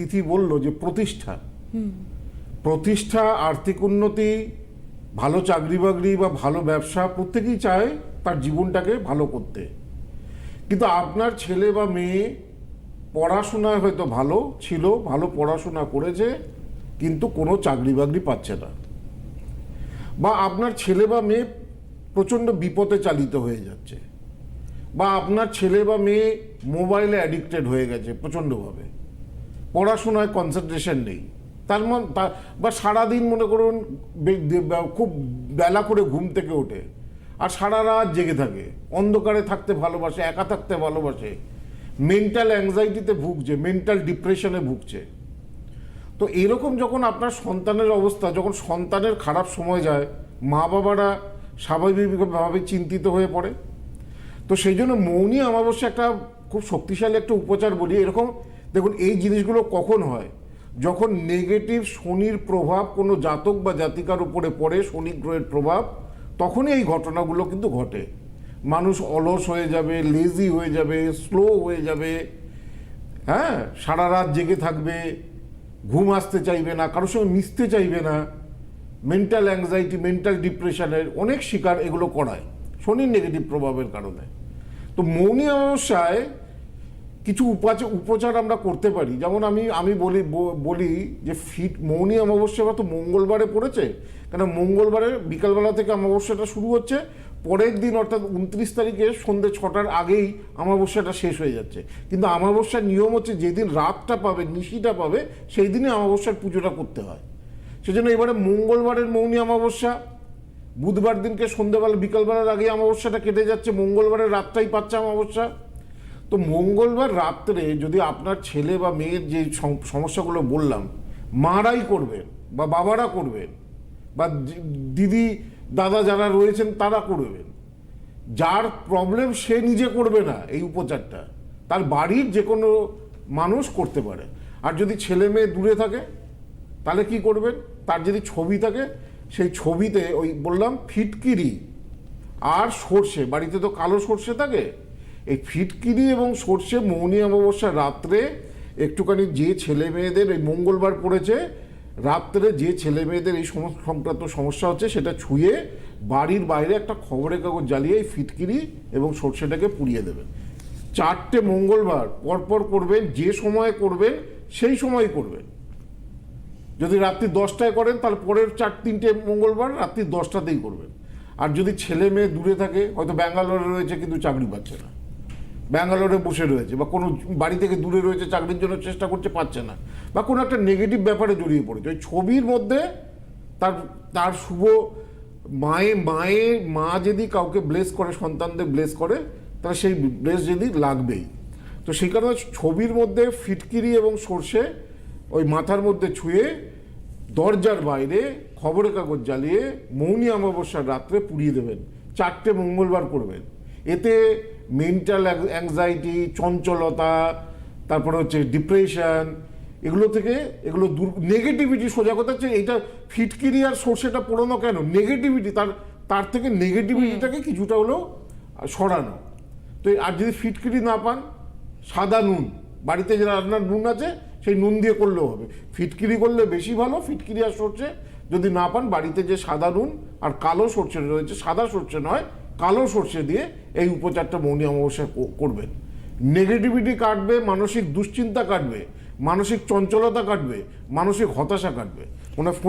তিথি বলল যে প্রতিষ্ঠা। প্রতিষ্ঠা আর্থিক উন্নতি ভালো চাকরি বাকরি বা ভালো ব্যবসা প্রত্যেকেই চায় তার জীবনটাকে ভালো করতে। কিন্তু আপনার ছেলে বা মেয়ে পড়াশোনায় হয়তো ভালো ছিল ভালো পড়াশোনা করেছে কিন্তু কোনো চাকরি বাকরি পাচ্ছে না। বা আপনার ছেলে বা মেয়ে প্রচণ্ড বিপদে চালিত হয়ে যাচ্ছে। বা আপনার ছেলে বা মেয়ে মোবাইলে অ্যাডিক্টেড হয়ে গেছে প্রচণ্ডভাবে। পড়াশোনায় কনসেন্ট্রেশন নেই। তার মন বা সারাদিন মনে করুন খুব বেলা করে ঘুম থেকে ওঠে আর সারা রাত জেগে থাকে। অন্ধকারে থাকতে ভালোবাসে, একা থাকতে ভালোবাসে। মেন্টাল অ্যাংজাইটিতে ভুগছে মেন্টাল ডিপ্রেশনে ভুগছে। তো এরকম যখন আপনার সন্তানের অবস্থা, যখন সন্তানের খারাপ সময় যায় মা বাবারা স্বাভাবিকভাবে চিন্তিত হয়ে পড়ে। তো সেই জন্য মৌনী অমাবস্যা একটা খুব শক্তিশালী একটা উপচার বলি। এরকম দেখুন, এই জিনিসগুলো কখন হয়? যখন নেগেটিভ শনির প্রভাব কোনো জাতক বা জাতিকার উপরে পড়ে, শনি গ্রহের প্রভাব, তখনই এই ঘটনাগুলো কিন্তু ঘটে। মানুষ অলস হয়ে যাবে লেজি হয়ে যাবে স্লো হয়ে যাবে হ্যাঁ? সারা রাত জেগে থাকবে, ঘুম আসতে চাইবে না, কারোর সঙ্গে মিশতে চাইবে না মেন্টাল অ্যাংজাইটি মেন্টাল ডিপ্রেশনের অনেক শিকার এগুলো করায়, শনির নেগেটিভ প্রভাবের কারণে। তো মৌনী অমাবস্যায় কিছু উপাচার উপচার আমরা করতে পারি। যেমন আমি আমি বলি, ব- বলি যে ফিট মৌনী অমাবস্যা তো মঙ্গলবারে পড়েছে। কেন মঙ্গলবারে বিকালবেলা থেকে অমাবস্যাটা শুরু হচ্ছে, পরের দিন অর্থাৎ উনত্রিশ তারিখে সন্ধ্যে ছটার আগেই অমাবস্যাটা শেষ হয়ে যাচ্ছে। কিন্তু অমাবস্যার নিয়ম হচ্ছে যেদিন রাতটা পাবে, নিশিটা পাবে, সেই দিনই অমাবস্যার পুজোটা করতে হয়। সেজন্য এবারে মঙ্গলবারের মৌনী অমাবস্যা, বুধবার দিনকে সন্ধ্যেবেলা বিকালবেলার আগে অমাবস্যাটা কেটে যাচ্ছে, মঙ্গলবারের রাতটাই পাচ্ছে অমাবস্যা। তো মঙ্গলবার রাত্রে যদি আপনার ছেলে বা মেয়ের যে সমস্যাগুলো বললাম, মারাই করবেন বা বাবারা করবেন বা দিদি, দাদা যারা রয়েছেন তারা করবেন। যার প্রবলেম সে নিজে করবে না এই উপচারটা। তার বাড়ির যে কোনো মানুষ করতে পারে। আর যদি ছেলে মেয়ে দূরে থাকে, তাহলে কি করবেন? তার যদি ছবি থাকে, সেই ছবিতে ওই বললাম ফিটকিরি আর সর্ষে, বাড়িতে তো কালো সর্ষে থাকে এই ফিটকিরি এবং সর্ষে মৌনী অমাবস্যার রাত্রে একটুখানি যে ছেলে মেয়েদের এই মঙ্গলবার পড়েছে, রাত্রে যে ছেলে মেয়েদের এই সমস্ত সংক্রান্ত সমস্যা হচ্ছে, সেটা ছুঁয়ে বাড়ির বাইরে একটা খবরের কাগজ জ্বালিয়ে এই ফিটকিরি এবং সর্ষেটাকে পুড়িয়ে দেবেন। চারটে মঙ্গলবার পরপর করবেন, যে সময়ে করবেন, সেই সময় করবেন। যদি রাত্রি দশটায় করেন, তাহলে পরের চার, তিনটে মঙ্গলবার রাত্রি দশটাতেই করবেন। আর যদি ছেলে মেয়ে দূরে থাকে, হয়তো ব্যাঙ্গালোরে রয়েছে, কিন্তু চাকরি পাচ্ছে না। ব্যাঙ্গালোরে বসে রয়েছে বা কোনো বাড়ি থেকে দূরে রয়েছে, চাকরির জন্য চেষ্টা করছে, পাচ্ছে না বা কোনো একটা নেগেটিভ ব্যাপারে জড়িয়ে পড়েছে। ওই ছবির মধ্যে তার তার শুভ মায়ে মায়ে, মা যদি কাউকে ব্লেস করে, সন্তানদের ব্লেস করে, তাহলে সেই ব্লেস যদি লাগবেই। তো সেই কারণে ছবির মধ্যে ফিটকিরি এবং সর্ষে ওই মাথার মধ্যে ছুঁয়ে দরজার বাইরে খবরের কাগজ জ্বালিয়ে মৌনী অমাবস্যার রাত্রে পুড়িয়ে দেবেন। চারটে মঙ্গলবার করবেন। এতে মেন্টাল অ্যাংজাইটি চঞ্চলতা তারপরে হচ্ছে ডিপ্রেশন এগুলো থেকে এগুলো দূর নেগেটিভিটি সোজা কথা হচ্ছে এইটা ফিটকিরি আর সর্ষেটা পোড়ানো কেন? নেগেটিভিটি তার তার থেকে নেগেটিভিটিটাকে কিছুটা হলেও সরানো। তো আর যদি ফিটকিরি না পান সাদা নুন বাড়িতে যে রান্নার নুন আছে সেই নুন দিয়ে করলেও হবে। ফিটকিরি করলে বেশি ভালো ফিটকিরি আর সর্ষে যদি না পান বাড়িতে যে সাদা নুন আর কালো সর্ষে রয়েছে সাদা সর্ষে নয় কালো সর্ষে দিয়ে এই উপচারটা মৌনি অমাবস্যায় করবেন। নেগেটিভিটি কাটবে, মানসিক দুশ্চিন্তা কাটবে, মানসিক চঞ্চলতা কাটবে, মানসিক হতাশা কাটবে। ওনার ফোনে